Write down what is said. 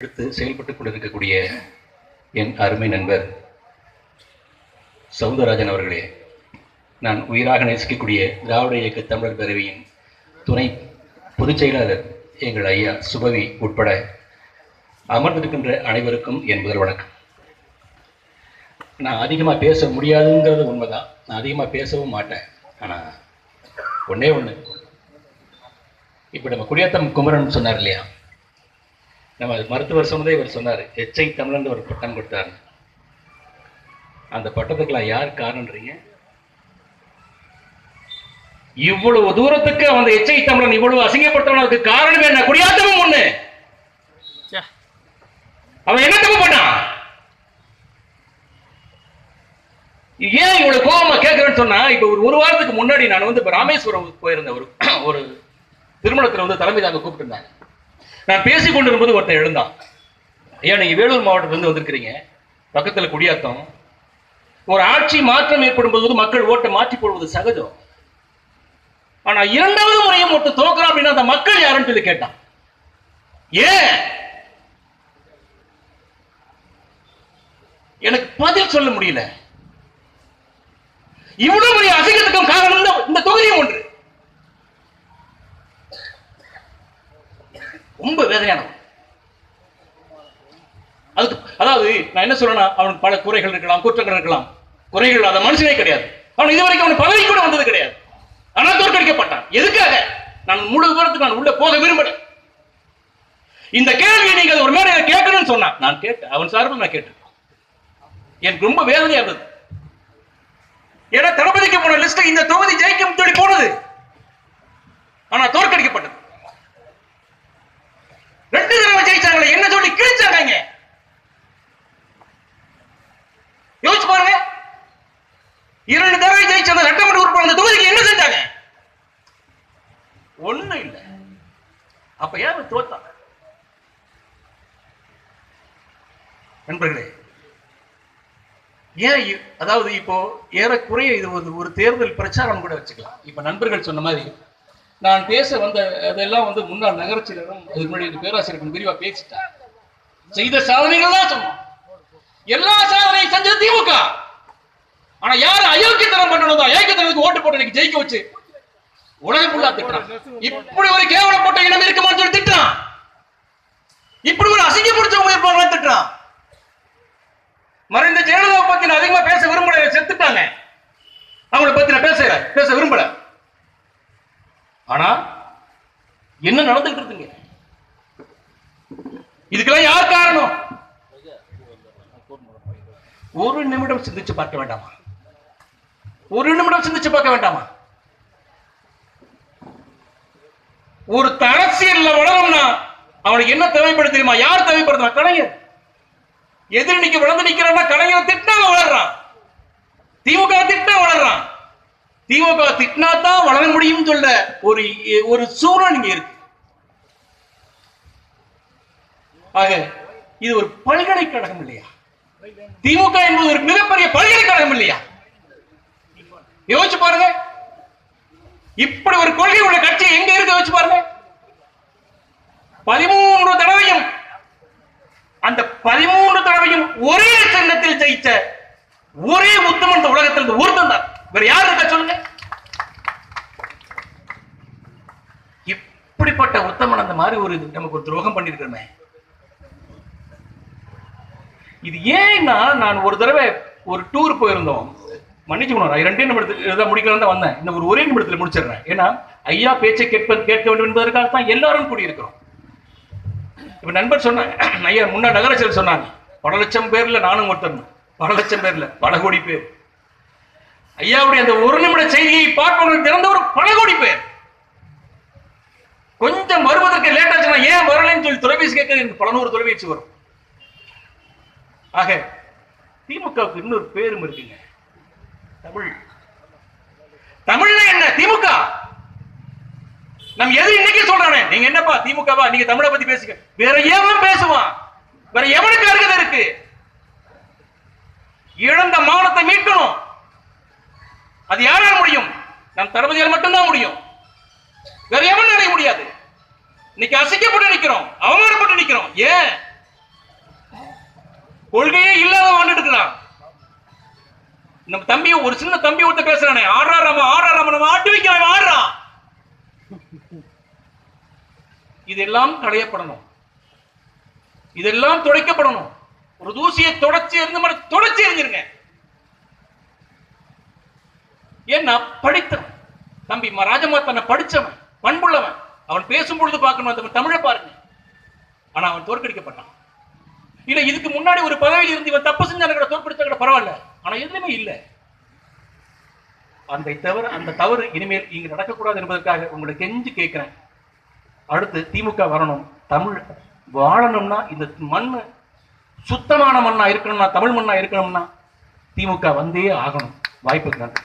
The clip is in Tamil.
எடுத்து செயல்பட்டுக் கொண்டிருக்கக்கூடிய என் அருமை நண்பர் சவுந்தரராஜன் அவர்களே நான் உயிராக நேசிக்கக்கூடிய திராவிட இயக்க தமிழர் பேரவையின் துணை பொதுச் செயலாளர் எங்கள் ஐயா சுபவி உட்பட அமர்ந்திருக்கின்ற அனைவருக்கும் என் முதல் வணக்கம். நான் அதிகமாக பேச முடியாதுங்கிறது உண்மைதான். நான் அதிகமாக பேசவும் மாட்டேன். ஆனால் ஒன்றே ஒன்று இப்போ நம்ம குடியாத்தம் குமரன் சொன்னார் இல்லையா? நம்ம மருத்துவர் சொன்னதே இவர் சொன்னார். எச்ஐ தமிழன் ஒரு பட்டம் கொடுத்தாரு. அந்த பட்டத்துக்கெல்லாம் யார் காரணன்றீங்க? இவ்வளவு தூரத்துக்கு அந்த எச்ஐ தமிழன் இவ்வளவு அசிங்கப்படுத்தவனுக்கு காரணம் என்ன? குடியாத்தமும் ஒண்ணு. அவன் என்ன தப்பு பண்ணான் ஏன் இவ்வளவு கோபமா கேட்கறேன்னு சொன்னா இப்ப ஒரு ஒரு வாரத்துக்கு முன்னாடி நான் வந்து ராமேஸ்வரம் போயிருந்தேன். ஒரு ஒரு திருமணத்துல வந்து தலைமை தாங்க கூப்பிட்டுருந்தாங்க நான் பேசிக் கொண்டிருக்கும்போது ஒருத்தன் எழுந்தான். ஐயா நீங்க வேலூர் மாவட்டத்திலிருந்து வந்திருக்கிறீங்க. பக்கத்துல குடியாத்தம். ஒரு ஆட்சி மாற்றம் ஏற்படும் போது மக்கள் ஓட்டை மாற்றி போடுவது சகஜம். ஆனா இரண்டாவது முறையும் ஒட்டு தோக்குறான் அப்படின்னா அந்த மக்கள் யாருன்னு சொல்லி கேட்டான். ஏன்? எனக்கு பதில் சொல்ல முடியல. இவ்வளவு பெரிய அசிங்கத்துக்கும் காரணம் இந்த- இந்த தொகுதியும் ஒன்று. ரொம்ப வேதனையானவன். அதுக்கு அதாவது நான் என்ன சொல்றேன்னா அவனுக்கு பல குறைகள் இருக்கலாம் குற்றங்கள் இருக்கலாம். குறைகள் இல்லாத மனுஷனே கிடையாது. அவன் இதுவரைக்கும் அவன் பதவி கூட வந்தது கிடையாது. ஆனா தோற்கடிக்கப்பட்டான். எதுக்காக? நான் முழு விவரத்துக்கு நான் உள்ள போக விரும்பல. இந்த கேள்வியை நீங்கள் ஒரு மேடையில கேட்கணும்னு சொன்னான் நான் கேட்டேன். அவன் சார்பில் நான் கேட்டேன். எனக்கு ரொம்ப வேதனையா இருந்தது. ஏன்னா தளபதிக்கு போன லிஸ்ட் இந்த தொகுதி ஜெயிக்கும் சொல்லி போனது. ஆனா தோற்கடிக்கப்பட்டது. ரெண்டு தடவை ஜெயிச்சாங்களே என்ன சொல்லி கிழிச்சாங்க யோசிச்சு பாருங்க. இரண்டு தடவை ஜெயிச்ச அந்த சட்டமன்ற உறுப்பினர் அந்த தொகுதிக்கு என்ன செஞ்சாங்க? ஒண்ணும் இல்ல. அப்ப யாரு தோத்தாங்க? நண்பர்களே ஏன் அதாவது இப்போ ஏறக்குறைய இது ஒரு தேர்தல் பிரச்சாரம் கூட வச்சுக்கலாம். இப்ப நண்பர்கள் சொன்ன மாதிரி நான் பேச வந்த அதெல்லாம் வந்து முன்னாள் நகரச்சலரும் அதுக்கு முன்னாடி பேராசிரியர்கள் விரிவா பேசிட்டார். செய்த சாதனைகள் தான் சொன்னோம். எல்லா சாதனையும் செஞ்சது திமுக. ஆனா யார் அயோக்கியத்தனம் பண்ணணும் அயோக்கியத்தனத்துக்கு ஓட்டு போட்டு இன்னைக்கு ஜெயிக்க வச்சு உலகம் ஃபுல்லா திட்டுறான். இப்படி ஒரு கேவலப்பட்ட இனம் இருக்குமான்னு சொல்லி திட்டுறான். இப்படி ஒரு அசிங்க பிடிச்ச உயிர்ப்பாங்க திட்டுறான். மறைந்த ஜெயலலிதா பத்தி நான் அதிகமா பேச விரும்பல செத்துட்டாங்க. அவங்களை பத்தி நான் பேச பேச விரும்பல. ஆனா என்ன நடந்துட்டு இருக்குங்க இதுக்கெல்லாம் யார் காரணம்? ஒரு நிமிடம் சிந்திச்சு பார்க்க வேண்டாமா? ஒரு நிமிடம் சிந்திச்சு பார்க்க வேண்டாமா? ஒரு அரசியல்ல வளரும்னா அவனுக்கு என்ன தேவைப்படுது தெரியுமா? யார் தேவைப்படுதுனா கலைஞர் எதிரணிக்கு வளர்ந்து நிக்கிறான்னா கலைஞர் திட்டினா வளர்றான். திமுக திமுக திட்டினா தான் வளர முடியும் சொல்ல ஒரு ஒரு சூழல் இங்க இருக்கு. ஆக இது ஒரு பல்கலைக்கழகம் இல்லையா? திமுக என்பது ஒரு மிகப்பெரிய பல்கலைக்கழகம் இல்லையா? யோசிச்சு பாருங்க. இப்படி ஒரு கொள்கை உள்ள கட்சி எங்க இருக்கு யோசிச்சு பாருங்க. பதிமூன்று தடவையும் அந்த பதிமூன்று தடவையும் ஒரே சின்னத்தில் ஜெயிச்ச ஒரே உத்தமன் இந்த உலகத்தில் ஒருத்தன் தான். வேற யார் இருக்கா சொல்லுங்க? இப்படிப்பட்ட உத்தமன் அந்த மாதிரி ஒரு இது நமக்கு ஒரு துரோகம் பண்ணிருக்கிறோமே இது ஏன்னா நான் ஒரு தடவை ஒரு டூர் போயிருந்தோம். மன்னிச்சுக்கணும் ரெண்டே நிமிடத்துக்கு தான் முடிக்கலாம் தான் வந்தேன். இந்த ஒரு ஒரே நிமிடத்தில் முடிச்சிடுறேன். ஏன்னா ஐயா பேச்சை கேட்ப கேட்க வேண்டும் என்பதற்காக தான் எல்லாரும் கூடியிருக்கிறோம். இப்ப நண்பர் சொன்னாங்க ஐயா முன்னாள் நகரச்சல் சொன்னாங்க பல லட்சம் பேர்ல நானும் ஒருத்தர் பல லட்சம் பேர்ல பல கோடி பேர். ஐயாவுடைய அந்த ஒரு நிமிட செய்தியை பார்ப்பவர்கள் திறந்தவர் பல கோடி பேர். கொஞ்சம் வருவதற்கு லேட் ஆச்சுன்னா ஏன் வரலன்னு சொல்லி தொலைபேசி கேட்க எனக்கு பல நூறு தொலைபேசி வரும். ஆக திமுகவுக்கு இன்னொரு பேரும் இருக்குங்க. தமிழ். தமிழ்ல என்ன? திமுக. நம்ம எது இன்னைக்கு சொல்றானே நீங்க என்னப்பா திமுகவா? நீங்க தமிழை பத்தி பேசுங்க. வேற எவன் பேசுவான்? வேற எவனுக்கு அருகதை இருக்கு? இழந்த மானத்தை மீட்கணும். அது யாரால் முடியும்? நம் தளபதியால் மட்டும்தான் முடியும். வேற எவன் அடைய முடியாது? இன்னைக்கு அசைக்கப்பட்டு நிக்கிறோம் அவமானப்பட்டு நிக்கிறோம் ஏன்? கொள்கையே இல்லாத வாழ்ந்துட்டு இருக்கிறான் நம்ம தம்பி ஒரு சின்ன தம்பி ஒருத்த பேசுறானே ஆடுறா ராம ஆடுறா ராம நம்ம ஆட்டு வைக்கிறான் ஆடுறான் இதெல்லாம் களையப்படணும் இதெல்லாம் துடைக்கப்படணும். ஒரு தூசியை தொடச்சி எறிஞ்ச மாதிரி தொடச்சி எறிஞ்சிருங்க. ஏன்னா படித்தவன். தம்பி ராஜமா தன்னை படிச்சவன் பண்புள்ளவன். அவன் பேசும் பொழுது பார்க்கணும் அந்த தமிழை பாருங்க. ஆனா அவன் தோற்கடிக்கப்பட்டான். இல்ல இதுக்கு முன்னாடி ஒரு பதவியில் இருந்து இவன் தப்பு செஞ்சான கூட தோற்கடிச்சா கூட பரவாயில்ல. ஆனா எதுவுமே இல்ல. அந்த தவறு அந்த தவறு இனிமேல் இங்க நடக்கக்கூடாது என்பதற்காக உங்களை கெஞ்சி கேட்கிறேன். அடுத்து திமுக வரணும். தமிழ் வாழணும்னா இந்த மண்ணு சுத்தமான மண்ணா இருக்கணும்னா தமிழ் மண்ணா இருக்கணும்னா திமுக வந்தே ஆகணும். வாய்ப்புக்கு நன்றி.